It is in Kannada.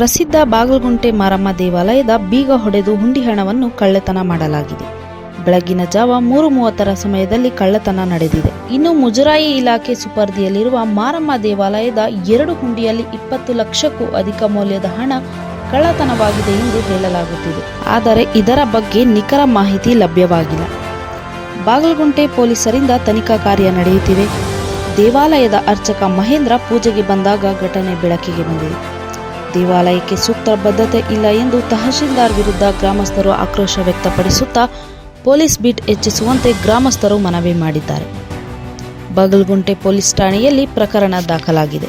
ಪ್ರಸಿದ್ಧ ಬಾಗಲಗುಂಟೆ ಮಾರಮ್ಮ ದೇವಾಲಯದ ಬೀಗ ಹೊಡೆದು ಹುಂಡಿ ಹಣವನ್ನು ಕಳ್ಳತನ ಮಾಡಲಾಗಿದೆ. ಬೆಳಗಿನ ಜಾವ ಮೂರು ಮೂವತ್ತರ ಸಮಯದಲ್ಲಿ ಕಳ್ಳತನ ನಡೆದಿದೆ. ಇನ್ನು ಮುಜರಾಯಿ ಇಲಾಖೆ ಸುಪರ್ದಿಯಲ್ಲಿರುವ ಮಾರಮ್ಮ ದೇವಾಲಯದ ಎರಡು ಹುಂಡಿಯಲ್ಲಿ ಇಪ್ಪತ್ತು ಲಕ್ಷಕ್ಕೂ ಅಧಿಕ ಮೌಲ್ಯದ ಹಣ ಕಳ್ಳತನವಾಗಿದೆ ಎಂದು ಹೇಳಲಾಗುತ್ತಿದೆ. ಆದರೆ ಇದರ ಬಗ್ಗೆ ನಿಖರ ಮಾಹಿತಿ ಲಭ್ಯವಾಗಿಲ್ಲ. ಬಾಗಲಗುಂಟೆ ಪೊಲೀಸರಿಂದ ತನಿಖಾ ಕಾರ್ಯ ನಡೆಯುತ್ತಿವೆ ದೇವಾಲಯದ ಅರ್ಚಕ ಮಹೇಂದ್ರ ಪೂಜೆಗೆ ಬಂದಾಗ ಘಟನೆ ಬೆಳಕಿಗೆ ಬಂದಿದೆ. ದೇವಾಲಯಕ್ಕೆ ಸೂಕ್ತ ಬದ್ಧತೆ ಇಲ್ಲ ಎಂದು ತಹಶೀಲ್ದಾರ್ ವಿರುದ್ಧ ಗ್ರಾಮಸ್ಥರು ಆಕ್ರೋಶ ವ್ಯಕ್ತಪಡಿಸುತ್ತಾ ಪೊಲೀಸ್ ಬೀಟ್ ಹೆಚ್ಚಿಸುವಂತೆ ಗ್ರಾಮಸ್ಥರು ಮನವಿ ಮಾಡಿದ್ದಾರೆ. ಬಾಗಲಗುಂಟೆ ಪೊಲೀಸ್ ಠಾಣೆಯಲ್ಲಿ ಪ್ರಕರಣ ದಾಖಲಾಗಿದೆ.